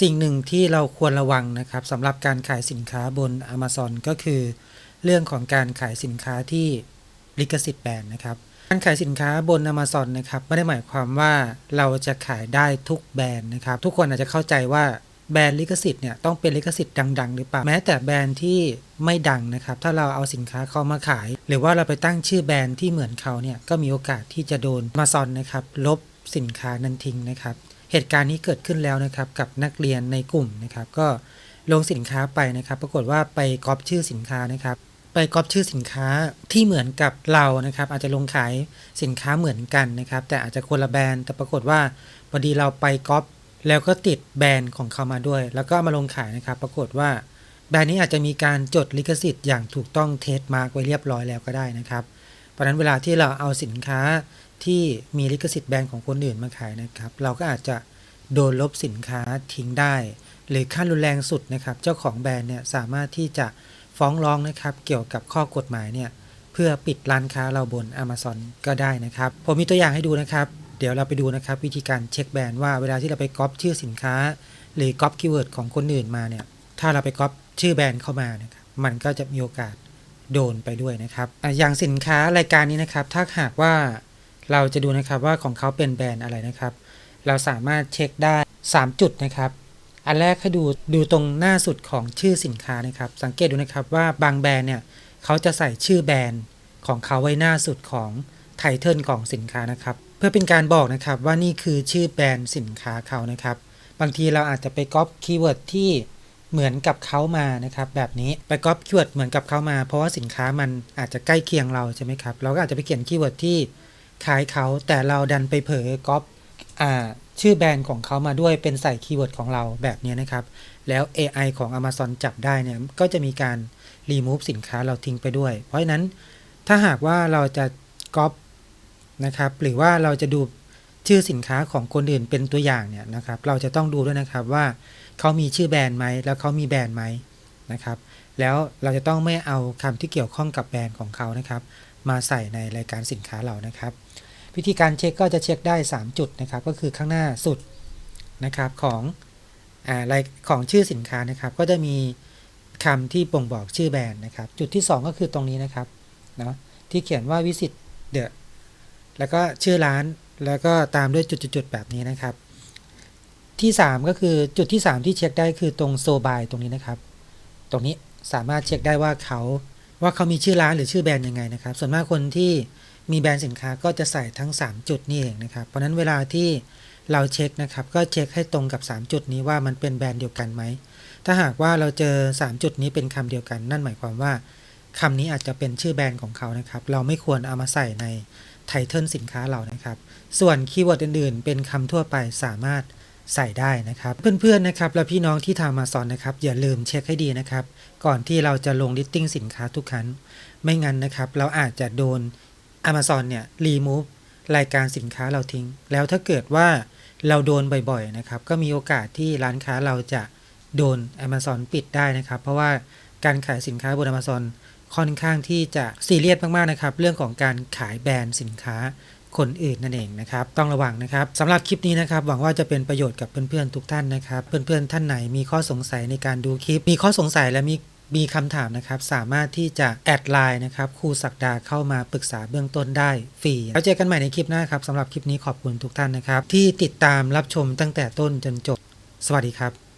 สิ่งหนึ่งที่เราควรระวังนะครับสำหรับการขายสินค้าบน Amazon ก็คือ เรื่องของการขายสินค้าที่ลิขสิทธิ์แบรนด์นะครับ การขายสินค้าบน Amazon นะครับไม่ได้หมายความว่าเราจะขายได้ทุกแบรนด์นะครับ ทุกคนอาจจะเข้าใจว่าแบรนด์ลิขสิทธิ์เนี่ยต้องเป็นลิขสิทธิ์ดัง ๆ หรือเปล่าแม้แต่แบรนด์ที่ไม่ดังนะครับ ถ้าเราเอาสินค้าเขามาขาย หรือว่าเราไปตั้งชื่อแบรนด์ที่เหมือนเขาเนี่ยก็มีโอกาสที่จะโดน Amazon นะครับลบสินค้านั้นทิ้งนะครับ เหตุการณ์นี้เกิดขึ้นแล้วนะครับกับนักเรียนในกลุ่มนะครับ ก็ลงสินค้าไปนะครับ ปรากฏว่าไปก๊อปชื่อสินค้านะครับ ไปก๊อปชื่อสินค้าที่เหมือนกับเรานะครับ อาจจะลงขายสินค้าเหมือนกันนะครับ แต่อาจจะคนละแบรนด์แต่ปรากฏว่าพอดีเราไปก๊อปแล้วก็ติดแบรนด์ของเขามาด้วย แล้วก็มาลงขายนะครับ ปรากฏว่าแบรนด์นี้อาจจะมีการจดลิขสิทธิ์อย่างถูกต้องเทสมาร์กไว้เรียบร้อยแล้วก็ได้นะครับ ราะนั้นเวลาที่เราเอาสินค้าที่มีลิขสิทธิ์แบรนด์ของคนอื่นมาขายนะครับ เราก็อาจจะโดนลบสินค้าทิ้งได้ หรือขั้นรุนแรงสุดนะครับ เจ้าของแบรนด์เนี่ยสามารถที่จะฟ้องร้องนะครับ เกี่ยวกับข้อกฎหมายเนี่ยเพื่อปิดร้านค้าเราบน Amazon ก็ได้นะครับ ผมมีตัวอย่างให้ดูนะครับ เดี๋ยวเราไปดูนะครับ วิธีการเช็คแบรนด์ว่าเวลาที่เราไปก๊อปชื่อสินค้า หรือก๊อปคีย์เวิร์ดของคนอื่นมาเนี่ยถ้าเราไปก๊อปชื่อแบรนด์เข้ามานะครับมันก็จะมีโอกาส โดนไปด้วยนะครับอย่างสินค้ารายการนี้นะครับ ถ้าหากว่าเราจะดูนะครับว่าของเขาเป็นแบรนด์อะไรนะครับ เราสามารถเช็คได้ 3 จุดนะครับ อันแรกให้ดูดูตรงหน้าสุดของชื่อสินค้านะครับ สังเกตดูนะครับว่าบางแบรนด์เนี่ยเขาจะใส่ชื่อแบรนด์ของเขาไว้หน้าสุดของไทเทิลของสินค้านะครับ เพื่อเป็นการบอกนะครับว่านี่คือชื่อแบรนด์สินค้าเขานะครับ บางทีเราอาจจะไปก๊อปคีย์เวิร์ดที่ เหมือนกับเขามานะครับแบบนี้ไปก๊อปคีย์เวิร์ดเหมือนกับเขามา เพราะว่าสินค้ามันอาจจะใกล้เคียงเราใช่ไหมครับเราก็อาจจะไปเขียนคีย์เวิร์ดที่คล้ายเขาแต่เราดันไปเผลอก๊อปชื่อแบรนด์ของเขามาด้วยเป็นใส่คีย์เวิร์ดของเราแบบนี้นะครับ แล้ว AI ของ Amazon จับได้เนี่ยก็จะมีการ remove สินค้าเราทิ้งไปด้วย เพราะฉะนั้นถ้าหากว่าเราจะก๊อปนะครับหรือว่าเราจะดูชื่อสินค้าของคนอื่นเป็นตัวอย่างเนี่ยนะครับ เราจะต้องดูด้วยนะครับว่า เขามีชื่อแบรนด์ไหมแล้วเขามีแบรนด์ไหมนะครับ แล้วเราจะต้องไม่เอาคำที่เกี่ยวข้องกับแบรนด์ของเขานะครับ มาใส่ในรายการสินค้าเรานะครับ วิธีการเช็คก็จะเช็คได้ 3 จุดนะครับ ก็คือข้างหน้าสุดนะครับของอ่ารของชื่อสินค้านะครับ ก็จะมีคำที่บ่งบอกชื่อแบรนด์นะครับ จุดที่ 2 ก็คือตรงนี้นะครับเนาะที่เขียนว่า visit the แล้วก็ชื่อร้านแล้วก็ตามด้วยจุดๆๆแบบนี้นะครับ ที่ 3 ก็คือจุดที่ 3 ที่เช็คได้คือตรงโซบายตรงนี้นะครับ ตรงนี้สามารถเช็คได้ว่าเขาว่าเขามีชื่อร้านหรือชื่อแบรนด์ยังไงนะครับ ส่วนมากคนที่มีแบรนด์สินค้าก็จะใส่ทั้ง 3 จุดนี่เองนะครับ เพราะนั้นเวลาที่เราเช็คนะครับ ก็เช็คให้ตรงกับ 3 จุดนี้ว่ามันเป็นแบรนด์เดียวกันไหม ถ้าหากว่าเราเจอ 3 จุดนี้เป็นคำเดียวกัน นั่นหมายความว่าคำนี้อาจจะเป็นชื่อแบรนด์ของเขานะครับ เราไม่ควรเอามาใส่ในไทเทิลสินค้าเรานะครับ ส่วนคีย์เวิร์ดอื่นๆ เป็นคำทั่วไปสามารถ ใส่ได้นะครับ เพื่อนๆนะครับและพี่น้องที่ทำมาสอนนะครับ อย่าลืมเช็คให้ดีนะครับ ก่อนที่เราจะลงลิสติ้งสินค้าทุกครั้ง ไม่งั้นนะครับ เราอาจจะโดน Amazon เนี่ยรีมูฟรายการสินค้าเราทิ้ง แล้วถ้าเกิดว่าเราโดนบ่อยๆนะครับ ก็มีโอกาสที่ร้านค้าเราจะโดน Amazon ปิดได้นะครับ เพราะว่าการขายสินค้าบน Amazon ค่อนข้างที่จะซีเรียสมากๆนะครับ เรื่องของการขายแบรนด์สินค้า คนอื่นนั่นเองนะครับ ต้องระวังนะครับสำหรับคลิปนี้นะครับ หวังว่าจะเป็นประโยชน์กับเพื่อนๆทุกท่านนะครับ เพื่อนๆท่านไหนมีข้อสงสัยในการดูคลิป มีข้อสงสัยและมีมีคำถามนะครับ สามารถที่จะแอดไลน์นะครับครูศักดาเข้ามาปรึกษาเบื้องต้นได้ฟรีแล้วเจอกันใหม่ในคลิปหน้าครับสำหรับคลิปนี้ขอบคุณทุกท่านนะครับ ที่ติดตามรับชมตั้งแต่ต้นจนจบ สวัสดีครับ